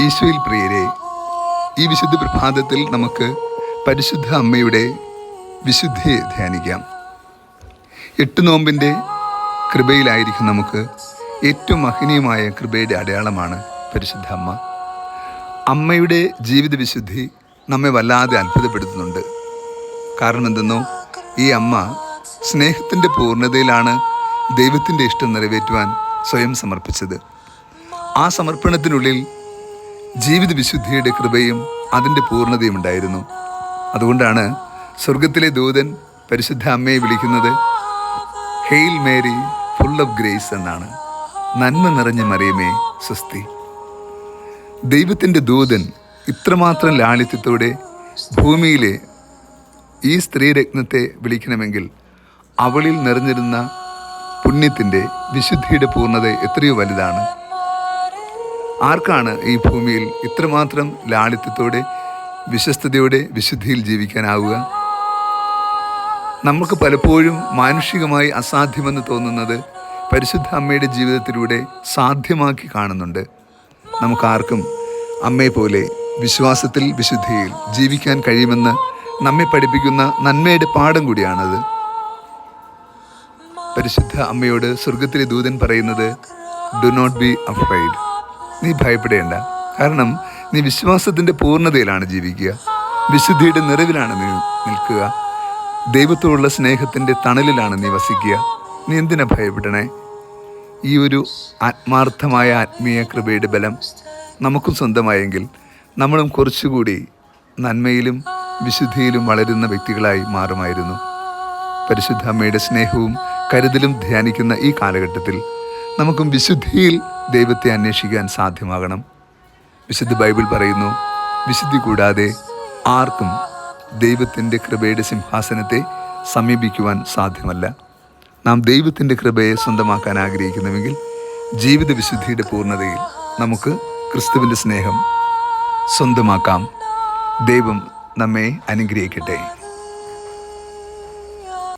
ഈശോയിൽ പ്രിയരെ ഈ വിശുദ്ധ പ്രഭാതത്തിൽ നമുക്ക് പരിശുദ്ധ അമ്മയുടെ വിശുദ്ധിയെ ധ്യാനിക്കാം. എട്ട് നോമ്പിന്റെ കൃപയിലായിരിക്കും നമുക്ക് ഏറ്റവും മഹനീയമായ കൃപയുടെ അടയാളമാണ് പരിശുദ്ധ അമ്മ. അമ്മയുടെ ജീവിത വിശുദ്ധി നമ്മെ വല്ലാതെ അത്ഭുതപ്പെടുത്തുന്നുണ്ട്. കാരണം എന്തെന്നോ ഈ അമ്മ സ്നേഹത്തിന്റെ പൂർണതയിലാണ് ദൈവത്തിന്റെ ഇഷ്ടം നിറവേറ്റുവാൻ സ്വയം സമർപ്പിച്ചത്. ആ സമർപ്പണത്തിനുള്ളിൽ ജീവിത വിശുദ്ധിയുടെ കൃപയും അതിന്റെ പൂർണതയും ഉണ്ടായിരുന്നു. അതുകൊണ്ടാണ് സ്വർഗത്തിലെ ദൂതൻ പരിശുദ്ധ അമ്മയെ വിളിക്കുന്നത് hail Mary full of grace എന്നാണ്. നന്മ നിറഞ്ഞ മറിയമേ സ്വസ്തി. ദൈവത്തിന്റെ ദൂതൻ ഇത്രമാത്രം ലാളിത്യത്തോടെ ഭൂമിയിലെ ഈ സ്ത്രീരത്നത്തെ വിളിക്കണമെങ്കിൽ അവളിൽ നിറഞ്ഞിരുന്ന പുണ്യത്തിന്റെ വിശുദ്ധിയുടെ പൂർണത എത്രയോ വലുതാണ്. ആർക്കാണ് ഈ ഭൂമിയിൽ ഇത്രമാത്രം ലാളിത്യത്തോടെ വിശ്വസ്തയോടെ വിശുദ്ധിയിൽ ജീവിക്കാനാവുക? നമുക്ക് പലപ്പോഴും മാനുഷികമായി അസാധ്യമെന്ന് തോന്നുന്നത് പരിശുദ്ധ അമ്മയുടെ ജീവിതത്തിലൂടെ സാധ്യമാക്കി കാണുന്നുണ്ട്. നമുക്കാർക്കും അമ്മയെ പോലെ വിശ്വാസത്തിൽ വിശുദ്ധിയിൽ ജീവിക്കാൻ കഴിയുമെന്ന് നമ്മെ പഠിപ്പിക്കുന്ന നന്മയുടെ പാഠം കൂടിയാണത്. പരിശുദ്ധ അമ്മയോട് സ്വർഗത്തിലെ ദൂതൻ പറയുന്നത് ഡു നോട്ട് ബി അഫ്രൈഡ് നീ ഭയപ്പെടേണ്ട. കാരണം നീ വിശ്വാസത്തിന്റെ പൂർണതയിലാണ് ജീവിക്കുക. വിശുദ്ധിയുടെ നിറവിലാണ് നീ നിൽക്കുക. ദൈവത്തോടുള്ള സ്നേഹത്തിന്റെ തണലിലാണ് നീ വസിക്കുക. നീ എന്തിനാ ഭയപ്പെടണേ? ഈ ഒരു ആത്മാർത്ഥമായ ആത്മീയ കൃപയുടെ ബലം നമുക്കും സ്വന്തമായെങ്കിൽ നമ്മളും കുറച്ചുകൂടി നന്മയിലും വിശുദ്ധിയിലും വളരുന്ന വ്യക്തികളായി മാറുമായിരുന്നു. പരിശുദ്ധ അമ്മയുടെ സ്നേഹവും കരുതലും ധ്യാനിക്കുന്ന ഈ കാലഘട്ടത്തിൽ നമുക്കും വിശുദ്ധിയിൽ ദൈവത്തെ അന്വേഷിക്കാൻ സാധ്യമാകണം. വിശുദ്ധ ബൈബിൾ പറയുന്നു വിശുദ്ധി കൂടാതെ ആർക്കും ദൈവത്തിന്റെ കൃപയുടെ സിംഹാസനത്തെ സമീപിക്കുവാൻ സാധ്യമല്ല. നാം ദൈവത്തിന്റെ കൃപയെ സ്വന്തമാക്കാൻ ആഗ്രഹിക്കുന്നുവെങ്കിൽ ജീവിത വിശുദ്ധിയുടെ പൂർണതയിൽ നമുക്ക് ക്രിസ്തുവിന്റെ സ്നേഹം സ്വന്തമാക്കാം. ദൈവം നമ്മെ അനുഗ്രഹിക്കട്ടെ.